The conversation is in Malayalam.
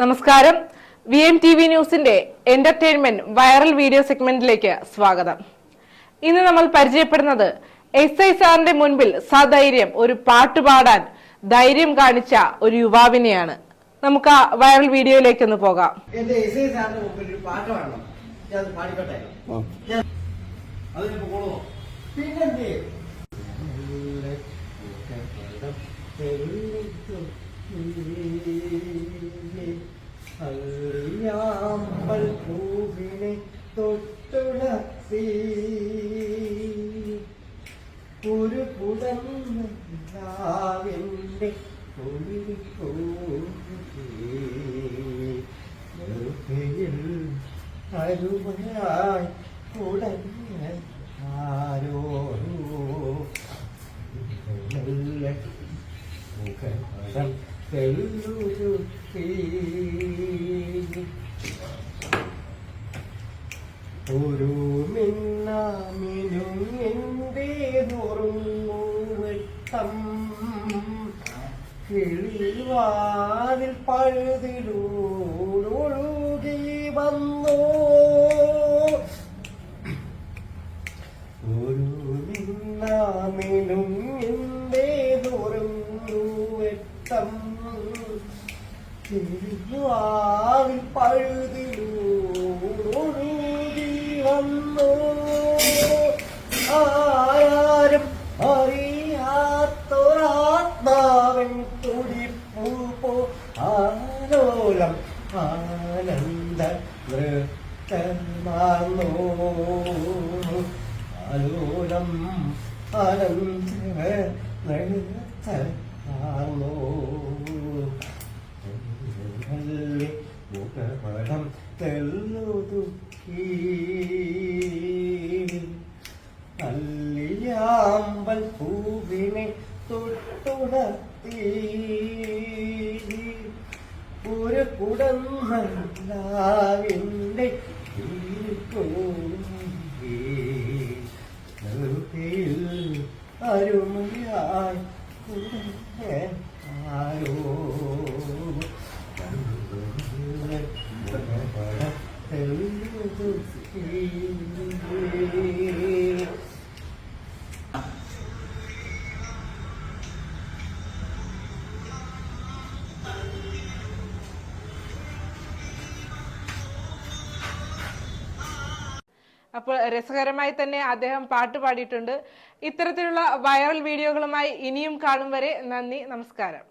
നമസ്കാരം. വി എം ടി വി ന്യൂസിന്റെ എന്റർടൈൻമെന്റ് വൈറൽ വീഡിയോ സെഗ്മെന്റിലേക്ക് സ്വാഗതം. ഇന്ന് നമ്മൾ പരിചയപ്പെടുന്നത് എസ് ഐ സാറിന്റെ മുൻപിൽ സധൈര്യം ഒരു പാട്ട് പാടാൻ ധൈര്യം കാണിച്ച ഒരു യുവാവിനെയാണ്. നമുക്ക് ആ വൈറൽ വീഡിയോയിലേക്ക് ഒന്ന് പോകാം. എന്റെ തൊട്ടുണർത്തി ഒരു പുടന്നാവിന്റെ യിൽ അരുമയായി ഉടഞ്ഞ ആരോ മുഖം തെല്ലുരുത്തി ഒരു മിന്നാമിനും എന്റെ നുറുങ്ങുവെട്ടം. കിളിവാതിൽ പഴുതിലൂടൊഴുകി വന്നോ. ഒരു മിന്നാമിനും എന്റെ നുറുങ്ങുവെട്ടം. കിളിവാതിൽ പഴുതിലൂടൊഴുകി വന്നു. ആരാരും അറിയാത്തൊരാത്മാവൻ തുടിപ്പൂ പോ. ആലോലം ആനന്ദ നൃത്തമാർന്നോ ആലോലം ആനന്ദ നൃത്തമാർന്നോ പൂവിനെ തൊട്ടുണർത്തി. ഒരു കുടന്നാവിന്റെ അരുമയായി ആരോ. അപ്പോൾ രസകരമായി തന്നെ അദ്ദേഹം പാട്ട് പാടിയിട്ടുണ്ട്. ഇത്തരത്തിലുള്ള വൈറൽ വീഡിയോകളുമായി ഇനിയും കാണും വരെ നന്ദി നമസ്കാരം.